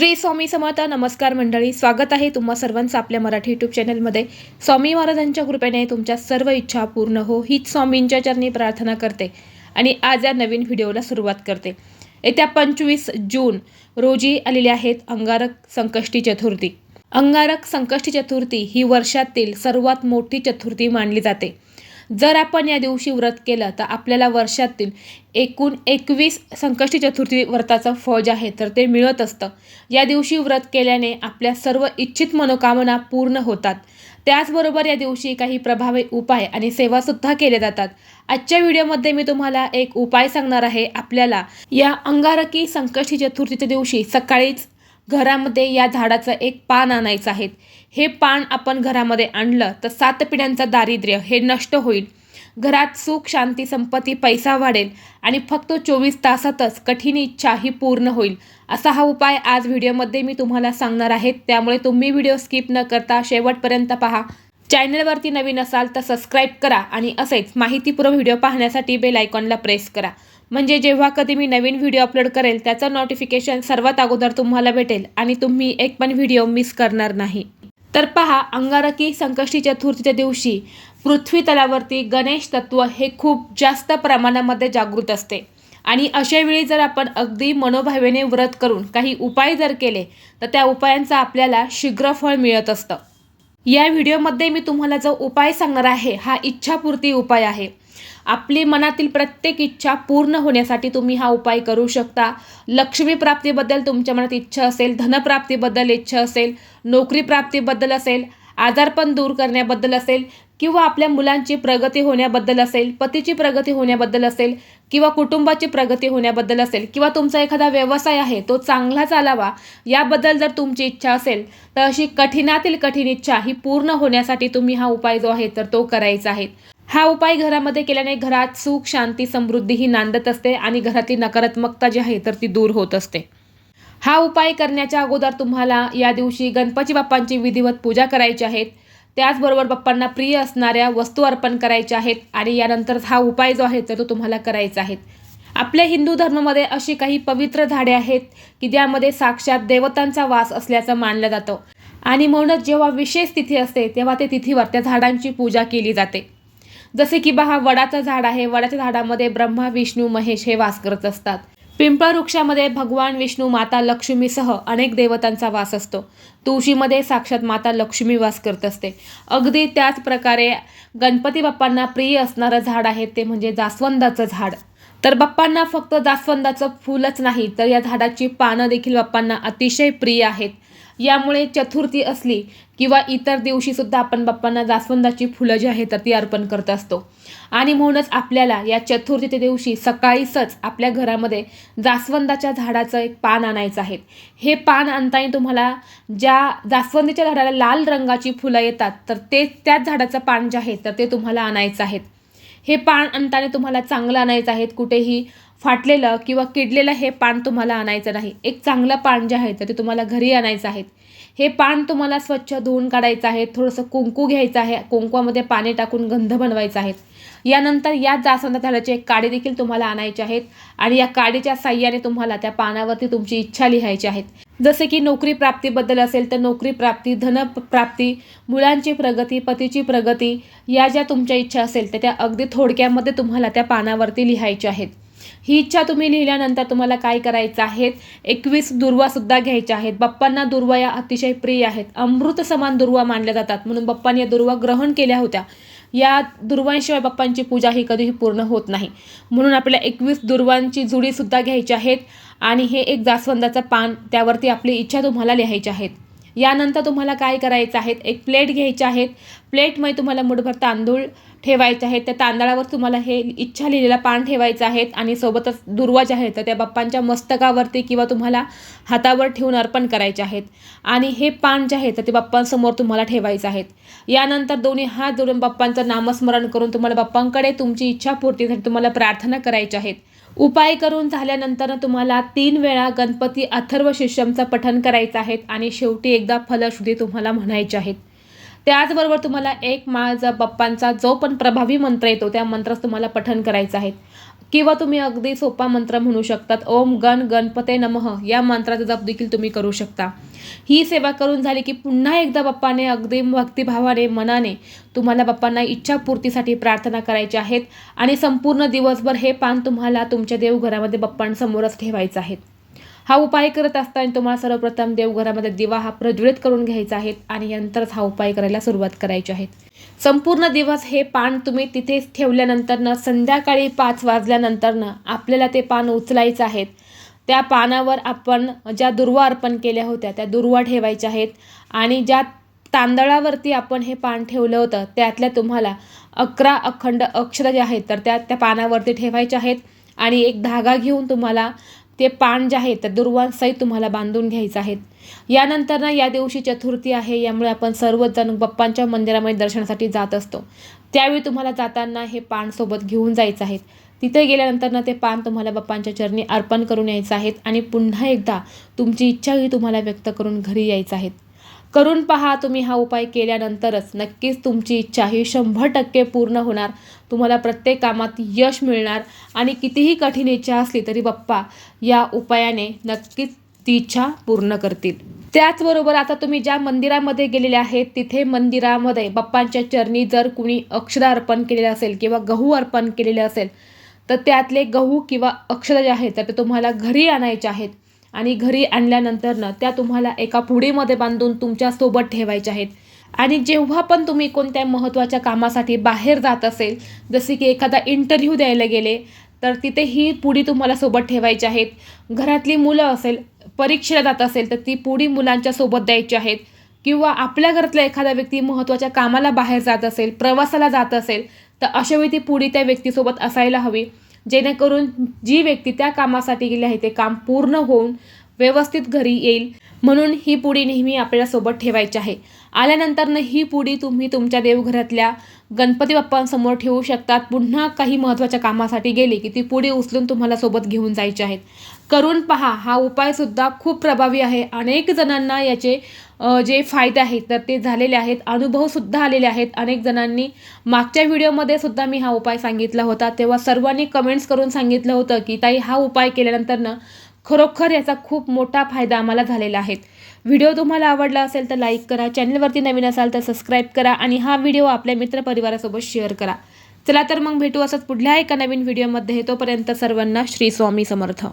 श्री स्वामी समर्थ नमस्कार मंडळी स्वागत आहे तुम्हा सर्वांचं आपल्या मराठी यूट्यूब चॅनलमध्ये स्वामी महाराजांच्या कृपेने तुमच्या सर्व इच्छा पूर्ण हो हीच स्वामींच्या चरणी प्रार्थना करते आणि आज या नवीन व्हिडिओला सुरुवात करते. येत्या पंचवीस जून रोजी आलेले आहेत अंगारक संकष्टी चतुर्थी. अंगारक संकष्टी चतुर्थी ही वर्षातील सर्वात मोठी चतुर्थी मानली जाते. जर आपण या दिवशी व्रत केलं तर आपल्याला वर्षातील एकूण एकवीस संकष्टी चतुर्थी व्रताचं फळ जे आहे तर ते मिळत असतं. या दिवशी व्रत केल्याने आपल्या सर्व इच्छित मनोकामना पूर्ण होतात. त्याचबरोबर या दिवशी काही प्रभावी उपाय आणि सेवासुद्धा केल्या जातात. आजच्या व्हिडिओमध्ये मी तुम्हाला एक उपाय सांगणार आहे आपल्याला. या अंगारकी संकष्टी चतुर्थीच्या दिवशी सकाळीच घरामध्ये या झाडाचं एक पान आणायचं आहे. हे पान आपण घरामध्ये आणलं तर सात पिढ्यांचं दारिद्र्य हे नष्ट होईल. घरात सुख शांती संपत्ती पैसा वाढेल आणि फक्त चोवीस तासातच कठीण इच्छा ही पूर्ण होईल. असा हा उपाय आज व्हिडिओमध्ये मी तुम्हाला सांगणार आहे. त्यामुळे तुम्ही व्हिडिओ स्किप न करता शेवटपर्यंत पहा. चॅनलवरती नवीन असाल तर सबस्क्राईब करा आणि असेच माहितीपूर्व व्हिडिओ पाहण्यासाठी बेल आयकॉनला प्रेस करा. म्हणजे जेव्हा कधी मी नवीन व्हिडिओ अपलोड करेल त्याचं नोटिफिकेशन सर्वात अगोदर तुम्हाला भेटेल आणि तुम्ही एक पण व्हिडिओ मिस करणार नाही. तर पहा अंगारकी संकष्टी चतुर्थीच्या दिवशी पृथ्वी तलावरती गणेश तत्व हे खूप जास्त प्रमाणामध्ये जागृत असते. आणि अशा वेळी जर आपण अगदी मनोभावेने व्रत करून काही उपाय जर केले तर त्या उपायांचा आपल्याला शीघ्र फळ मिळत असतं. या व्हिडिओमध्ये मी तुम्हाला जो उपाय सांगणार आहे हा इच्छापूर्ती उपाय आहे. आपली मनातील प्रत्येक इच्छा पूर्ण होण्यासाठी तुम्ही हा उपाय करू शकता. लक्ष्मी प्राप्तीबद्दल तुमच्या मनात इच्छा असेल धनप्राप्तीबद्दल इच्छा असेल नोकरी प्राप्तीबद्दल असेल आजारपण दूर करण्याबद्दल असेल किंवा आपल्या मुलांची प्रगती होण्याबद्दल असेल पतीची प्रगती होण्याबद्दल असेल किंवा कुटुंबाची प्रगती होण्याबद्दल असेल किंवा तुमचा एखादा व्यवसाय आहे तो चांगला चालावा याबद्दल जर तुमची इच्छा असेल तर अशी कठीणातील कठीण इच्छा ही पूर्ण होण्यासाठी तुम्ही हा उपाय जो आहे तर तो करायचा आहे. हा उपाय घरामध्ये केल्याने घरात सुख शांती समृद्धी ही नांदत असते आणि घरातली नकारात्मकता जी आहे तर ती दूर होत असते. हा उपाय करण्याच्या अगोदर तुम्हाला या दिवशी गणपती बाप्पांची विधिवत पूजा करायची आहेत त्याचबरोबर बाप्पांना प्रिय असणाऱ्या वस्तू अर्पण करायच्या आहेत आणि यानंतर हा उपाय जो आहे तर तो तुम्हाला करायचा आहे. आपल्या हिंदू धर्मामध्ये अशी काही पवित्र झाडे आहेत की ज्यामध्ये साक्षात देवतांचा वास असल्याचं मानलं जातं. आणि म्हणूनच जेव्हा विशेष तिथी असते तेव्हा ते तिथीवर त्या झाडांची पूजा केली जाते. जसे की बा हा वडाचं झाड आहे. वडाच्या झाडामध्ये ब्रह्मा विष्णू महेश हे वास करत असतात. पिंपळ वृक्षामध्ये भगवान विष्णू माता लक्ष्मीसह अनेक देवतांचा वास असतो. तुळशीमध्ये साक्षात माता लक्ष्मी वास करत असते. अगदी त्याच प्रकारे गणपती बाप्पांना प्रिय असणारं झाड आहे ते म्हणजे जास्वंदाचं झाड. तर बाप्पांना फक्त जास्वंदाचं फुलच नाही तर या झाडाची पानं देखील बाप्पांना अतिशय प्रिय आहेत. यामुळे चतुर्थी असली किंवा इतर दिवशीसुद्धा आपण बाप्पांना जास्वंदाची फुलं जी आहेत तर ती अर्पण करत असतो. आणि म्हणूनच आपल्याला या चतुर्थीच्या दिवशी सकाळीच आपल्या घरामध्ये जास्वंदाच्या झाडाचं एक पान आणायचं आहे. हे पान आणताना तुम्हाला ज्या जास्वंदीच्या झाडाला लाल रंगाची फुलं येतात तर ते त्याच झाडाचं पान जे आहे तर ते तुम्हाला आणायचं आहे. हे पान आणताना तुम्हाला चांगलं आणायचं आहे कुठेही फाटलेलं किंवा किडलेलं हे पान तुम्हाला आणायचं नाही. एक चांगलं पान जे आहे तर ते तुम्हाला घरी आणायचं आहे. हे पान तुम्हाला स्वच्छ धुवून काढायचं आहे थोडंसं कुंकू घ्यायचं आहे कुंकवामध्ये पाणी टाकून गंध बनवायचा आहे. यानंतर या जास्वंद झाडाचे एक काडी देखील तुम्हाला आणायचे आहेत आणि या काडीच्या साह्याने तुम्हाला त्या पानावरती तुमची इच्छा लिहायची आहेत जसे की नोकरी प्राप्तीबद्दल असेल तर नोकरी प्राप्ती धन प्राप्ती मुलांची प्रगती पतीची प्रगती या ज्या तुमच्या इच्छा असेल तर त्या अगदी थोडक्यामध्ये तुम्हाला त्या पानावरती लिहायच्या आहेत. ही इच्छा तुम्ही लिहिल्यानंतर तुम्हाला काय करायचं आहे एकवीस दुर्वासुद्धा घ्यायच्या आहेत. बाप्पांना दुर्वा या अतिशय प्रिय आहेत. अमृत समान दुर्वा मानल्या जातात. म्हणून बाप्पांनी या दुर्वा ग्रहण केल्या होत्या. या दुर्वांशिवाय बाप्पांची पूजा ही कधीही पूर्ण होत नाही. म्हणून आपल्याला एकवीस दुर्वांची जुडीसुद्धा घ्यायची आहेत आणि हे एक जास्वंदाचं पान त्यावरती आपली इच्छा तुम्हाला लिहायची आहेत. यानंतर तुम्हाला काय करायचं आहे? एक प्लेट घ्यायची आहेत प्लेटमध्ये तुम्हाला मुठभर तांदूळ ठेवायचे आहेत. त्या तांदळावर तुम्हाला हे इच्छा लिहिलेला पान ठेवायचं आहेत आणि सोबतच दुर्वा जे आहेत तर त्या बाप्पांच्या मस्तकावरती किंवा तुम्हाला हातावर ठेवून अर्पण करायचे आहेत. आणि हे पान जे आहे तर ते बाप्पांसमोर तुम्हाला ठेवायचं आहेत यानंतर दोन्ही हात जोडून बाप्पांचं नामस्मरण करून तुम्हाला बाप्पांकडे तुमची इच्छापूर्तीसाठी तुम्हाला प्रार्थना करायच्या आहेत उपाय करून झाल्यानंतर तुम्हाला तीन वेळा गणपती अथर्व शिष्यमचं पठन करायचं आहे आणि शेवटी एकदा फलश्रुती तुम्हाला म्हणायचे आहेत. त्याचबरोबर तुम्हाला एक माझा बाप्पांचा जो पण प्रभावी मंत्र येतो त्या मंत्रास तुम्हाला पठन करायचं आहे. किंवा तुम्ही अगदी सोपा मंत्र म्हणू शकतात ओम गण गणपते नमः या मंत्राचा जप देखील तुम्ही करू शकता. ही सेवा करून झाली की पुन्हा एकदा बाप्पाने अगदी भक्तिभावाने मनाने तुम्हाला बाप्पांना इच्छापूर्तीसाठी प्रार्थना करायच्या आहेत आणि संपूर्ण दिवसभर हे पान तुम्हाला तुमच्या देवघरामध्ये बाप्पांसमोरच ठेवायचं आहे हा उपाय करत असताना तुम्हाला सर्वप्रथम देवघरामध्ये दिवा हा प्रज्वलित करून घ्यायचा आहे आणि नंतरच हा उपाय करायला सुरुवात करायची आहे. संपूर्ण दिवस हे पान तुम्ही तिथेच ठेवल्यानंतरनं संध्याकाळी पाच वाजल्यानंतरनं आपल्याला ते पान उचलायचं आहेत त्या पानावर आपण ज्या दुर्वा अर्पण केल्या होत्या त्या दुर्वा ठेवायच्या आहेत आणि ज्या तांदळावरती आपण हे पान ठेवलं होतं त्यातल्या तुम्हाला अकरा अखंड अक्षर जे आहेत तर त्या त्या पानावरती ठेवायच्या आहेत आणि एक धागा घेऊन तुम्हाला ते पान जे आहे त्या दुर्वांसहित तुम्हाला बांधून घ्यायचं आहेत यानंतर ना या दिवशी चतुर्थी आहे यामुळे आपण सर्वजण बाप्पांच्या मंदिरामध्ये दर्शनासाठी जात असतो. त्यावेळी तुम्हाला जाताना हे पान सोबत घेऊन जायचं आहे. तिथे गेल्यानंतर ना ते पान तुम्हाला बाप्पांच्या चरणी अर्पण करून यायचं आहेत आणि पुन्हा एकदा तुमची इच्छाही तुम्हाला व्यक्त करून घरी यायचं आहेत करून पहा तुम्ही हा उपाय केल्यानंतरच नक्कीच तुमची इच्छा ही शंभर टक्के पूर्ण होणार. तुम्हाला प्रत्येक कामात यश मिळणार आणि कितीही कठीण इच्छा असली तरी बाप्पा या उपायाने नक्कीच ती इच्छा पूर्ण करतील. त्याचबरोबर आता तुम्ही ज्या मंदिरामध्ये गेलेले आहेत तिथे मंदिरामध्ये बाप्पांच्या चरणी जर कुणी अक्षर अर्पण केलेलं असेल किंवा गहू अर्पण केलेले असेल तर त्यातले गहू किंवा अक्षर जे आहेत तर ते तुम्हाला घरी आणायचे आहेत. आणि घरी आणल्यानंतरनं त्या तुम्हाला एका पुडीमध्ये बांधून तुमच्यासोबत ठेवायच्या आहेत. आणि जेव्हा पण तुम्ही कोणत्या महत्त्वाच्या कामासाठी बाहेर जात असेल जसे की एखादा इंटरव्ह्यू द्यायला गेले तर तिथे ही पुडी तुम्हाला सोबत ठेवायची आहेत. घरातली मुलं असेल परीक्षेला जात असेल तर ती पुडी मुलांच्या सोबत द्यायची आहेत. किंवा आपल्या घरातला एखादा व्यक्ती महत्त्वाच्या कामाला बाहेर जात असेल प्रवासाला जात असेल तर अशावेळी ती पुडी त्या व्यक्तीसोबत असायला हवी. जेणेकरून जी व्यक्ती त्या कामासाठी गेली आहे ते काम पूर्ण होऊन व्यवस्थित घरी येईल. म्हणून ही पुडी नेहमी आपल्याला सोबत ठेवायची आहे. आल्यानंतरनं ही पुडी तुम्ही तुमच्या देवघरातल्या गणपती बाप्पांसमोर ठेवू शकतात. पुन्हा काही महत्त्वाच्या कामासाठी गेली की ती पुडी उचलून तुम्हाला सोबत घेऊन जायची आहेत. करून पहा हा उपायसुद्धा खूप प्रभावी आहे. अनेक जणांना याचे जे फायदे आहेत तर ते झालेले आहेत. अनुभवसुद्धा आलेले आहेत. अनेक जणांनी मागच्या व्हिडिओमध्ये सुद्धा मी हा उपाय सांगितला होता. तेव्हा सर्वांनी कमेंट्स करून सांगितलं होतं की ताई हा उपाय केल्यानंतरनं खरोखर याचा खूप मोठा फायदा आम्हाला झालेला आहे. व्हिडिओ तुम्हाला आवडला असेल तर लाईक करा. चॅनलवरती नवीन असाल तर सबस्क्राईब करा आणि हा व्हिडिओ आपल्या मित्रपरिवारासोबत शेअर करा. चला तर मग भेटू असंच पुढल्या एका नवीन व्हिडिओमध्ये. तोपर्यंत सर्वांना श्री स्वामी समर्थ.